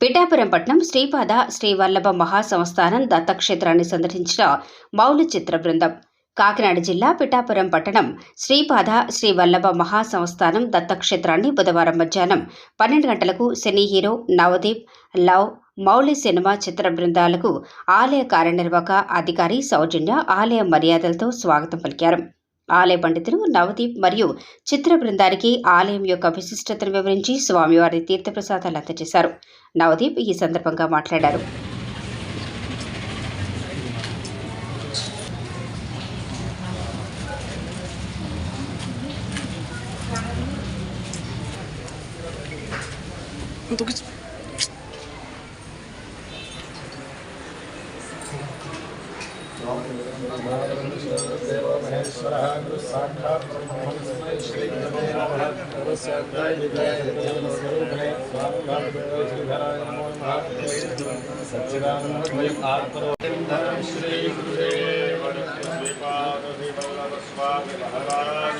పిఠాపురం పట్నం శ్రీపాద శ్రీవల్లభ మహాసంస్థానం దత్తక్షేత్రాన్ని సందర్శించిన మౌలి చిత్ర బృందం. కాకినాడ జిల్లా పిఠాపురం పట్టణం శ్రీపాద శ్రీవల్లభ మహాసంస్థానం దత్తక్షేత్రాన్ని బుధవారం మధ్యాహ్నం పన్నెండు గంటలకు cine hero Navdeep love Mouli cinema చిత్ర బృందాలకు ఆలయ కార్యనిర్వాహక అధికారి సౌజన్య ఆలయ మర్యాదలతో స్వాగతం పలికారు. ఆలయ పండితులు నవదీప్ మరియు చిత్ర బృందానికి ఆలయం యొక్క విశిష్టతను వివరించి స్వామివారి తీర్థప్రసాదాలు అందజేశారు. నవదీప్ ఈ సందర్భంగా మాట్లాడారు. महेश्वरः गुरुसाक्षात् ब्रह्मस्मै श्रीगुरुवे नमः सर्वस्वरूपणे स्वामिभराय नमो नमः सच्चिदानन्दमयम् आत्मरोधं श्रीगुरुवे स्वामी महाराज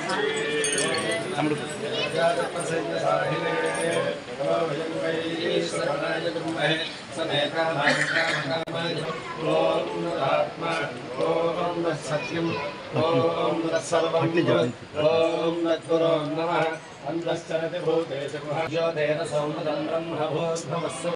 सत्यम् ॐ तत्सर्वं ॐ तद्गुरो नमः अन्तश्चरति भूतेषु ज्योतेन सौमदं ब्रह्म भूर्भवस्व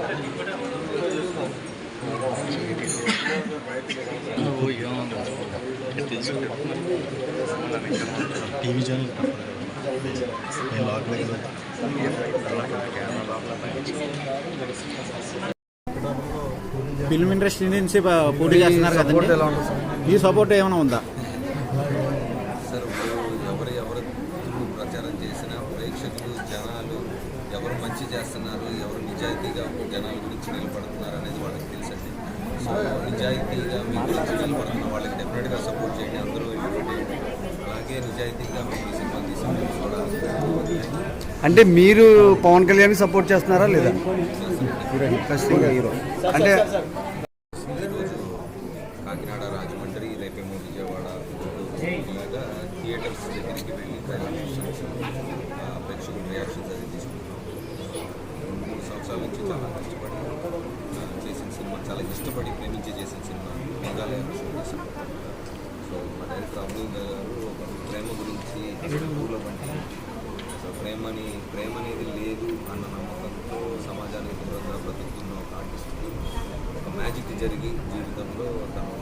Thank you. లోపలికి వెళ్తా ఫిల్మ్ ఇండస్ట్రీ నుంచి పోటీ చేస్తున్నారు కదండి. ఈ సపోర్ట్ ఏమైనా ఉందా? సార్ ఎవరు ఎవరు ప్రచారం చేసినా ప్రేక్షకులు జనాలు ఎవరు మంచి చేస్తున్నారు ఎవరు నిజాయితీగా జనాల గురించి నిలబడుతున్నారు అనేది వాళ్ళకి సో నిజాయితీగా మీ గురించి నిలబడుతున్న వాళ్ళకి డెఫినెట్గా సపోర్ట్ చేయండి. అందరూ అలాగే నిజాయితీగా మీ సినిమా తీసి కూడా అంటే మీరు పవన్ కళ్యాణ్ సపోర్ట్ చేస్తున్నారా లేదా? ఖచ్చితంగా హీరో అంటే కాకినాడ రాజమండ్రి రేపేమో విజయవాడ ఇలాగా థియేటర్స్ దగ్గరికి వెళ్ళి ప్రేక్షకుల రియాక్షన్స్ అది తీసుకుంటున్నాం రెండు మూడు సంవత్సరాల నుంచి చాలా కష్టపడి చాలా ఇష్టపడి ప్రేమించి చేసిన సినిమా మేఘాలయ సో మా డైరెక్టర్ అబ్దుల్ గారు ఒక ప్రేమ గురించి పూల వంటి సో ప్రేమని ప్రేమ అనేది లేదు అన్న నమ్మకంతో సమాజానికి దూరంగా బ్రతుకుతున్న ఒక ఆర్టిస్ట్కి ఒక మ్యాజిక్ జరిగి జీవితంలో తను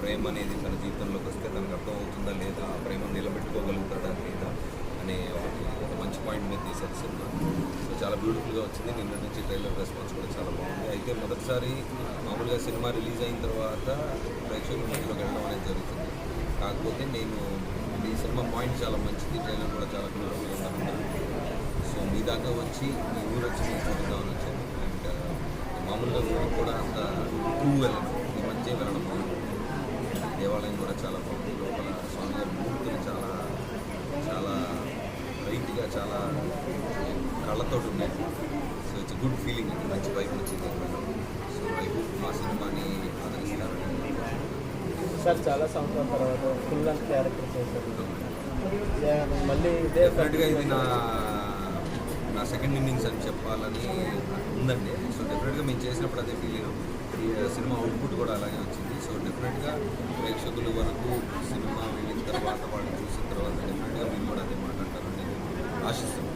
ప్రేమ అనేది తన జీవితంలోకి వస్తే తనకు అర్థం అవుతుందా లేదా? ఆ ప్రేమ నిలబెట్టుకోగలుగుతాడా లేదా అనే ఒకటి ఒక మంచి పాయింట్ మీద తీశారు సినిమా సో చాలా బ్యూటిఫుల్గా వచ్చింది. నిన్న నుంచి ట్రైలర్ రెస్పాన్స్ కూడా చాలా బాగుంది. అయితే మొదటిసారి మామూలుగా సినిమా రిలీజ్ అయిన తర్వాత ప్రేక్షకుల మధ్యలోకి వెళ్ళడం అనేది జరుగుతుంది. కాకపోతే నేను ఈ సినిమా పాయింట్ చాలా మంచిది. ట్రైలర్ కూడా చాలా బ్యూటిఫుల్గా ఉందనుకున్నాను సో మీ దాకా వచ్చి మీ ఊరు వచ్చి నేను చూద్దామని వచ్చాను. అండ్ మామూలుగా ఊరికి కూడా అంత టూ వెళ్ళను. ఈ మధ్య వెళ్ళడం బాగుంది దేవాలయం కూడా చాలా బాగుంది. లోపల స్వామి గారి మూర్తులు చాలా చాలా రైట్గా చాలా కళ్ళతో ఉన్నాయి. సో ఇట్స్ గుడ్ ఫీలింగ్ మంచి బైక్ వచ్చింది సో ఐ హోప్ మా సినిమాని ఆదరిస్తారు సార్ చాలా సంవత్సరాల తర్వాత ఫుల్ అండ్ క్యారెక్టర్ చేశారు. మళ్ళీ డెఫినెట్గా ఇది నా నా సెకండ్ ఇన్నింగ్స్ అని చెప్పాలని ఉందండి. సో డెఫినెట్గా మేము చేసినప్పుడు అదే ఫీలింగ్ uh, సినిమా అవుట్పుట్ కూడా అలాగే వచ్చింది. సో డెఫినెట్గా ప్రేక్షకుల వరకు సినిమా వెళ్ళిన తర్వాత వాళ్ళు చూసిన తర్వాత డెఫినెట్గా మేము కూడా అదే మాట్లాడతారని ఆశిస్తున్నాం.